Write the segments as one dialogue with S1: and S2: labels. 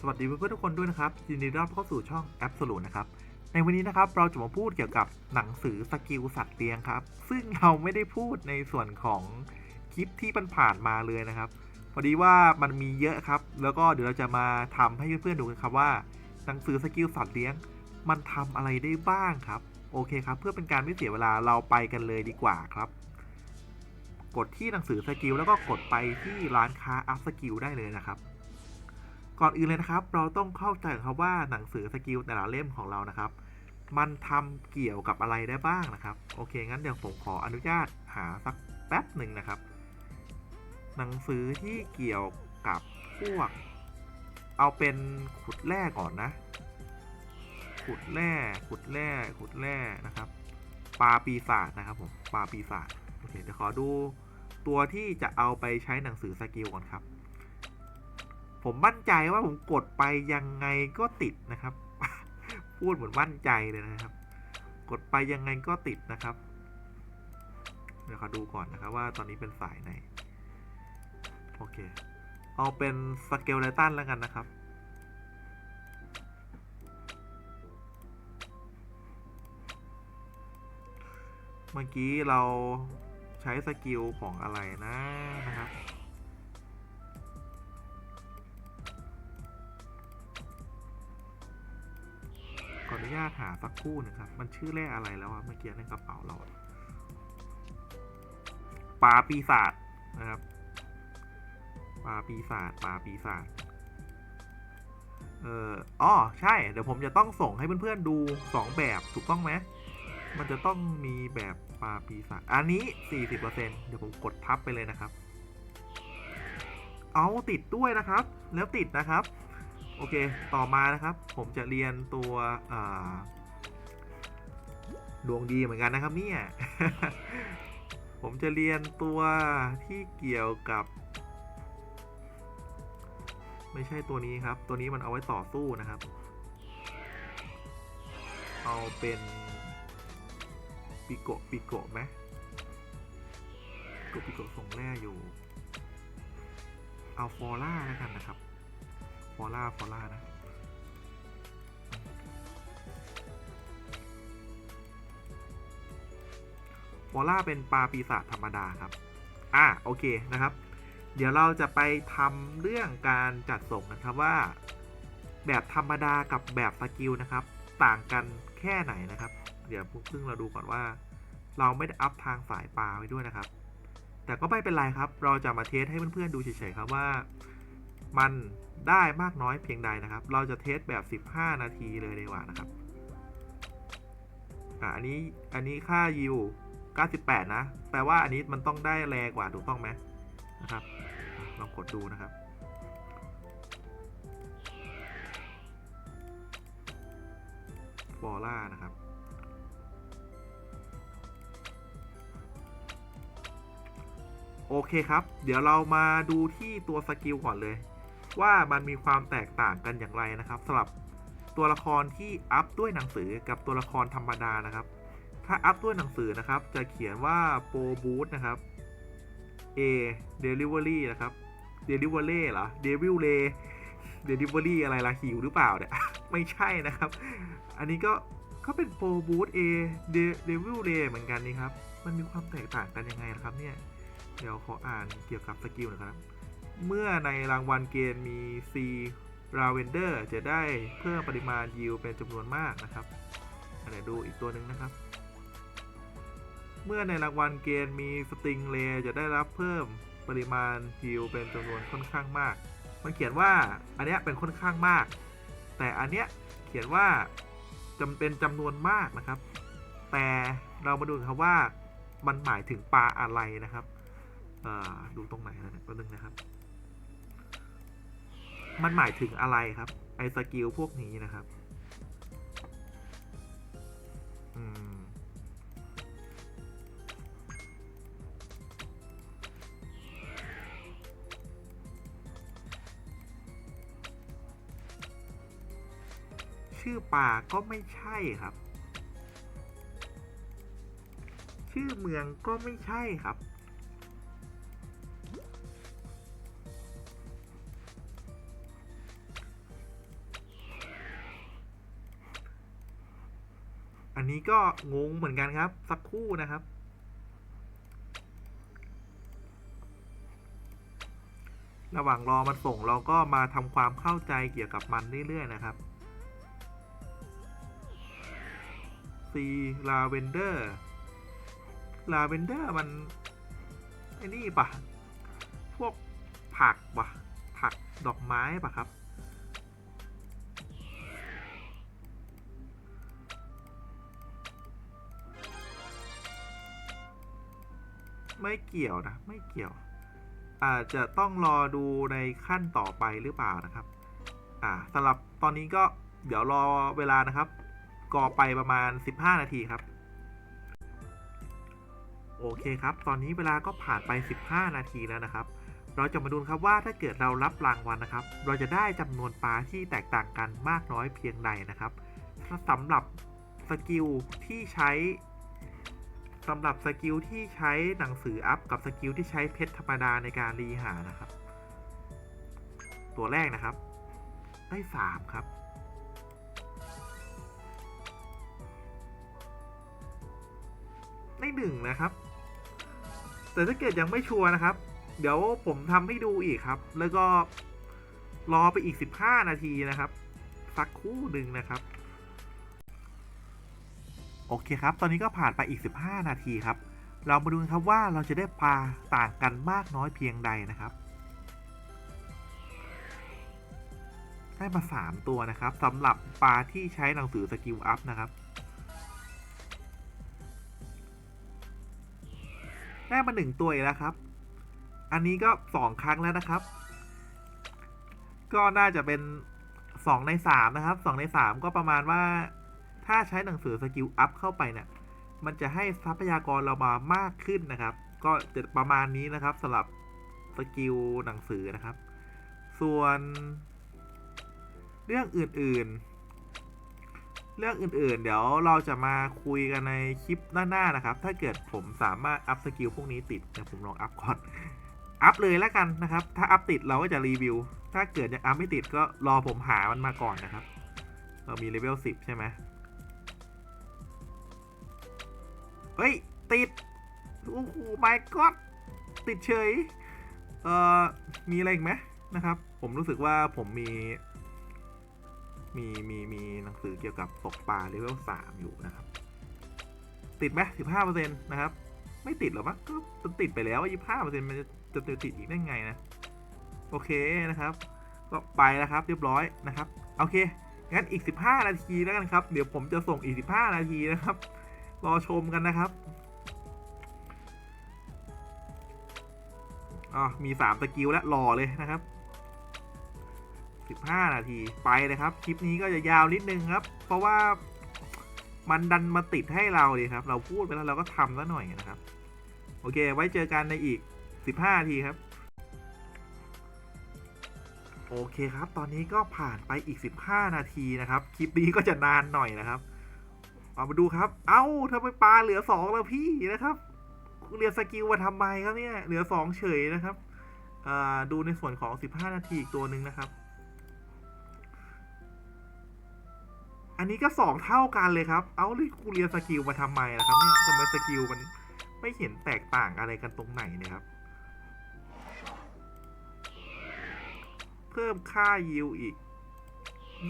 S1: สวัสดีเพื่อนๆทุกคนด้วยนะครับ ยินดีต้อนรับเข้าสู่ช่องแอปสลูนะครับ ในวันนี้นะครับเราจะมาพูดเกี่ยวกับหนังสือสกิลสัตว์เลี้ยงครับ ซึ่งเราไม่ได้พูดในส่วนของคลิปที่มันผ่านมาเลยนะครับ พอดีว่ามันมีเยอะครับ แล้วก็เดี๋ยวเราจะมาทำให้เพื่อนๆดูกันครับว่า หนังสือสกิลสัตว์เลี้ยง มันทำอะไรได้บ้างครับ โอเคครับ เพื่อเป็นการไม่เสียเวลาเราไปกันเลยดีกว่าครับ กดที่หนังสือสกิลแล้วก็กดไปที่ร้านค้าอัพสกิลได้เลยนะครับ ก่อนอื่นเลยนะครับ เราต้องเข้าใจครับว่าหนังสือสกิลแต่ละเล่มของเรานะครับ มันทำเกี่ยวกับอะไรได้บ้างนะครับ โอเค งั้นเดี๋ยวผมขออนุญาตหาสักแป๊บหนึ่งนะครับ หนังสือที่เกี่ยวกับพวก เอาเป็นขุดแร่ก่อนนะ ขุดแร่ขุดแร่ขุดแร่นะครับปลาปีศาจนะครับผมปลาปีศาจโอเคเดี๋ยวขอดูตัวที่จะเอาไปใช้หนังสือสกิลก่อนครับ ผมมั่นใจว่าผมกดไปยังไงก็ติดนะครับ พูดเหมือนมั่นใจเลยนะครับ กดไปยังไงก็ติดนะครับ เดี๋ยวขอดูก่อนนะครับว่าตอนนี้เป็นสายไหน โอเค เอาเป็นสเกลไลตันแล้วกันนะครับเมื่อกี้เราใช้สกิลของอะไรนะนะครับาตหาสักคู่นึงครับ มันชื่อแร่อะไรแล้วอะเมื่อกี้ในกระเป๋าเราปลาปีศาจนะครับปลาปีศาจปลาปีศาจเอ่ออ๋อใช่ เดี๋ยวผมจะต้องส่งให้เพื่อนๆดูสองแบบถูกต้องไหมมันจะต้องมีแบบปลาปีศาจอันนี้ 40%เดี๋ยวผมกดทับไปเลยนะครับ เอาติดด้วยนะครับ แล้วติดนะครับ โอเค ต่อมานะครับ ผมจะเรียนตัวดวงดีเหมือนกันนะครับเนี่ย ผมจะเรียนตัวที่เกี่ยวกับ ไม่ใช่ตัวนี้ครับ ตัวนี้มันเอาไว้ต่อสู้นะครับ เอาเป็นปิโกปิโกไหมปิโกปิโกส่งแร่อยู่ เอาฟอร่าแล้วกันนะครับ อร่าฟอร่านะฟอร่าเป็นปลาปีศาจธรรมดาครับ อะโอเคนะครับ เดี๋ยวเราจะไปทำเรื่องการจัดส่งนะครับว่า แบบธรรมดากับแบบสกิลนะครับ ต่างกันแค่ไหนนะครับ เดี๋ยวเพิ่งเราดูก่อนว่า เราไม่ได้อัพทางสายปลาไว้ด้วยนะครับ แต่ก็ไม่เป็นไรครับ เราจะมาเทสให้เพื่อนๆดูเฉยๆครับว่า มันได้มากน้อยเพียงใดนะครับ เราจะเทสแบบ 15 นาทีเลยดีกว่านะครับอะอันนี้อันนี้ค่ายิว98 นะ แปลว่าอันนี้มันต้องได้แรงกว่าถูกต้องไหมนะครับ ลองกดดูนะครับฟอร่านะครับ โอเคครับ เดี๋ยวเรามาดูที่ตัวสกิลก่อนเลย ว่ามันมีความแตกต่างกันอย่างไรนะครับสำหรับตัวละครที่อัพด้วยหนังสือกับตัวละครธรรมดานะครับ ถ้าอัพด้วยหนังสือนะครับจะเขียนว่าโปรบูทนะครับ A Delivery นะครับ Delivery เหรอ Devil Ray Delivery อะไรล่ะหิวหรือเปล่าเนี่ย ไม่ใช่นะครับ อันนี้ก็ก็เป็นโปรบูท A Devil Ray เหมือนกันนี่ครับ มันมีความแตกต่างกันยังไงนะครับเนี่ย เดี๋ยวขออ่านเกี่ยวกับสกิลหนะครับ เมื่อในรางวัลเกณฑ์มี C Ravender จะได้เพิ่มปริมาณยิวเป็นจำนวนมากนะครับอันไหนดูอีกตัวหนึ่งนะครับ เมื่อในรางวัลเกณฑ์มีสติงเลจะได้รับเพิ่มปริมาณฮิลเป็นจำนวนค่อนข้างมาก มันเขียนว่าอันเนี้ยเป็นค่อนข้างมาก แต่อันเนี้ยเขียนว่าจำเป็นจำนวนมากนะครับ แต่เรามาดูครับว่ามันหมายถึงปลาอะไรนะครับ อ่อดูตรงไหนนะเนี่ยแป๊บนึงนะครับ มันหมายถึงอะไรครับ ไอสกิลพวกนี้นะครับ อืมชื่อป่าก็ไม่ใช่ครับ ชื่อเมืองก็ไม่ใช่ครับ อันนี้ก็งงเหมือนกันครับ สักคู่นะครับ ระหว่างรอมันส่งเราก็มาทำความเข้าใจเกี่ยวกับมันเรื่อยๆนะครับ C Lavender Lavender มันไอ้นี่ปะพวกผักปะผักดอกไม้ปะครับ ไม่เกี่ยวนะ ไม่เกี่ยว อาจจะต้องรอดูในขั้นต่อไปหรือเปล่านะครับ อ่าสำหรับตอนนี้ก็เดี๋ยวรอเวลานะครับก่อไปประมาณ 15 นาทีครับ โอเคครับ ตอนนี้เวลาก็ผ่านไป 15 นาทีแล้วนะครับ เราจะมาดูครับว่าถ้าเกิดเรารับรางวัลนะครับ เราจะได้จำนวนปลาที่แตกต่างกันมากน้อยเพียงใดนะครับสำหรับสกิลที่ใช้ สำหรับสกิลที่ใช้หนังสืออัพกับสกิลที่ใช้เพชรธรรมดาในการรีหานะครับ ตัวแรกนะครับ ได้สามครับ ได้หนึ่งนะครับ แต่ถ้าเกิดยังไม่ชัวร์นะครับ เดี๋ยวผมทำให้ดูอีกครับ แล้วก็รอไปอีก 15 นาทีนะครับ สักคู่หนึ่งนะครับ โอเคครับ ตอนนี้ก็ผ่านไปอีก 15 นาทีครับ เรามาดูกันครับว่าเราจะได้ปลาต่างกันมากน้อยเพียงใดนะครับ ได้มา 3 ตัวนะครับสำหรับปลาที่ใช้หนังสือสกิลอัพนะครับ ได้มาหนึ่งตัวอีกแล้วครับ อันนี้ก็สองครั้งแล้วนะครับ ก็น่าจะเป็นสองในสามนะครับสองในสามก็ประมาณว่า ถ้าใช้หนังสือสกิลอัพเข้าไปเนี่ย มันจะให้ทรัพยากรเรามามากขึ้นนะครับ ก็จะประมาณนี้นะครับสำหรับสกิลหนังสือนะครับ ส่วนเรื่องอื่นๆ เรื่องอื่นๆ เดี๋ยวเราจะมาคุยกันในคลิปหน้าๆ นะครับ ถ้าเกิดผมสามารถอัพสกิลพวกนี้ติดเดี๋ยวผมลองอัพก่อน อัพเลยแล้วกันนะครับ ถ้าอัพติดเราก็จะรีวิว ถ้าเกิดยังอัพไม่ติดก็รอผมหามันมาก่อนนะครับ เรามีเลเวล10 ใช่ไหม เฮ้ย ติด โอ้โห my god ติดเฉย เอ่อ มีอะไรอีกไหมนะครับ ผมรู้สึกว่าผมมี มี มี มีหนังสือเกี่ยวกับตกปลาเลเวลสามอยู่นะครับ ติดไหมสิบห้าเปอร์เซ็นต์นะครับ ไม่ติดหรอมั้งก็ติดไปแล้วยี่ห้าเปอร์เซ็นต์มันจะจะจะติดอีกได้ไงนะ โอเคนะครับ ก็ไปแล้วครับ เรียบร้อยนะครับ โอเค งั้นอีก 15 นาทีแล้วกันครับ เดี๋ยวผมจะส่งอีก 15 นาทีนะครับ รอชมกันนะครับอ๋อมี3สกิลแล้วรอเลยนะครับ15นาทีไปเลยครับ คลิปนี้ก็จะยาวนิดนึงครับ เพราะว่ามันดันมาติดให้เราเลยครับ เราพูดไปแล้วเราก็ทำซะหน่อยนะครับ โอเค ไว้เจอกันในอีก 15นาทีครับ โอเคครับ ตอนนี้ก็ผ่านไปอีก 15 นาทีนะครับ คลิปนี้ก็จะนานหน่อยนะครับ เอามาดูครับ เอ้าทำไมปลาเหลือ2แล้วพี่นะครับเรียนสกิลมาทำไมครับเนี่ย เหลือ2เฉยนะครับอ่าดูในส่วนของ 15 นาทีอีกตัวหนึ่งนะครับ อันนี้ก็ 2 เท่ากันเลยครับ เอาเลยกูเรียนสกิลมาทำไมล่ะครับเนี่ยทำไมสกิลมันไม่เห็นแตกต่างอะไรกันตรงไหนนะครับ เพิ่มค่ายิวอีก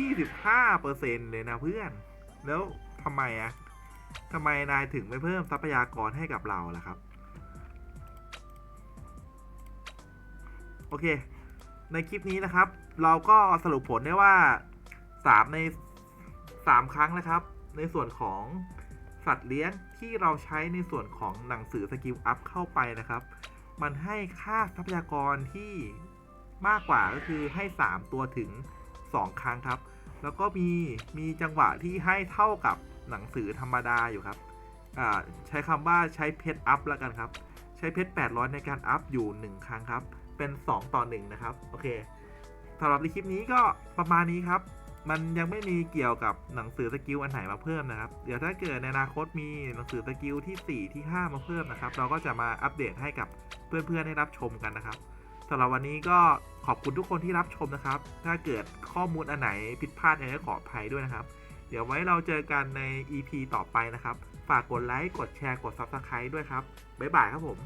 S1: 25%เลยนะเพื่อน แล้ว ทำไมอะทำไมนายถึงไม่เพิ่มทรัพยากรให้กับเราล่ะครับ โอเค ในคลิปนี้นะครับ เราก็สรุปผลได้ว่า 3 ใน 3 ครั้งนะครับ ในส่วนของสัตว์เลี้ยงที่เราใช้ในส่วนของหนังสือสกิลอัพเข้าไปนะครับ มันให้ค่าทรัพยากรที่มากกว่าก็คือให้ 3 ตัวถึง 2 ครั้งครับ แล้วก็มีมีจังหวะที่ให้เท่ากับ หนังสือธรรมดาอยู่ครับใช้คำว่าใช้เพชรอัพแล้วกันครับ ใช้เพชร800 ในการอัพอยู่ 1 ครั้งครับ เป็น 2 ต่อ 1 นะครับ โอเคสำหรับในคลิปนี้ก็ประมาณนี้ครับ มันยังไม่มีเกี่ยวกับหนังสือสกิลอันไหนมาเพิ่มนะครับ เดี๋ยวถ้าเกิดในอนาคตมีหนังสือสกิลที่ 4 ที่ 5 มาเพิ่มนะครับ เราก็จะมาอัปเดตให้กับเพื่อนๆได้รับชมกันนะครับสำหรับวันนี้ก็ขอบคุณทุกคนที่รับชมนะครับ ถ้าเกิดข้อมูลอันไหนผิดพลาดยังไงก็ขออภัยด้วยนะครับ เดี๋ยวไว้เราเจอกันใน EP ต่อไปนะครับ ฝากกดไลค์ กดแชร์ กด Subscribe ด้วยครับ บ๊ายบายครับผม